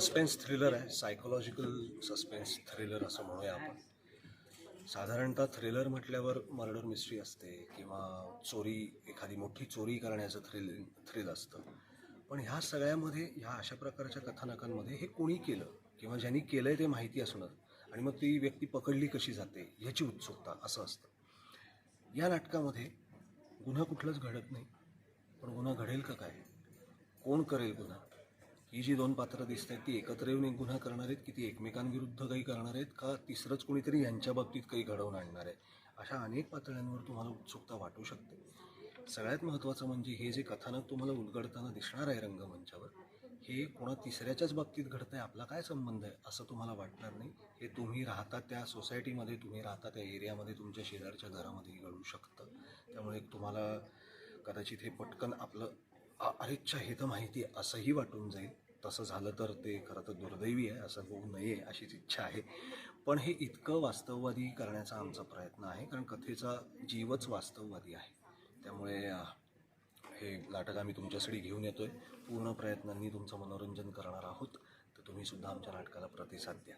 Suspense thriller आहे psychological suspense thriller असं म्हणूया आपण. साधारणतः थ्रिलर म्हटल्यावर मर्डर मिस्ट्री असते किंवा चोरी एखादी मोठी चोरी करण्याचं थ्रिल थ्रिल असतं. पण ह्या सगळ्यामध्ये ह्या अशा प्रकारच्या कथानकांमध्ये हे कोणी केलं किंवा ज्यांनी केलं आहे ते माहिती असणं आणि मग ती व्यक्ती पकडली कशी जाते ह्याची उत्सुकता असं असतं. या नाटकामध्ये गुन्हा कुठलाच घडत नाही पण गुन्हा घडेल का काय? कोण करेल गुन्हा? ही जी दोन पात्रं दिसत आहेत ती एकत्र येऊन एक गुन्हा करणार आहेत की ती एकमेकांविरुद्ध काही करणार आहेत का तिसरंच कोणीतरी यांच्या बाबतीत काही घडवून आणणार आहे? अशा अनेक पातळ्यांवर तुम्हाला उत्सुकता वाटू शकते. सगळ्यात महत्त्वाचं म्हणजे हे जे कथानक तुम्हाला उलगडताना दिसणार आहे रंगमंचावर हे कोणा तिसऱ्याच्याच बाबतीत घडतं आहे आपला काय संबंध आहे असं तुम्हाला वाटणार नाही. हे तुम्ही राहता त्या सोसायटीमध्ये तुम्ही राहता त्या एरियामध्ये तुमच्या शेजारच्या घरामध्येही घडू शकतं. त्यामुळे तुम्हाला कदाचित हे पटकन आपलं अरेच्छा हे तर माहिती आहे असंही वाटून जाईल. तसं झालं तर ते खरं तर दुर्दैवी आहे असं होऊ नये अशीच इच्छा आहे. पण हे इतकं वास्तववादी करण्याचा आमचा प्रयत्न आहे कारण कथेचा जीवच वास्तववादी आहे. त्यामुळे हे नाटक आम्ही तुमच्यासाठी घेऊन येतो आहे पूर्ण प्रयत्नांनी तुमचं मनोरंजन करणार आहोत. तर तुम्ही सुद्धा आमच्या नाटकाला प्रतिसाद द्या.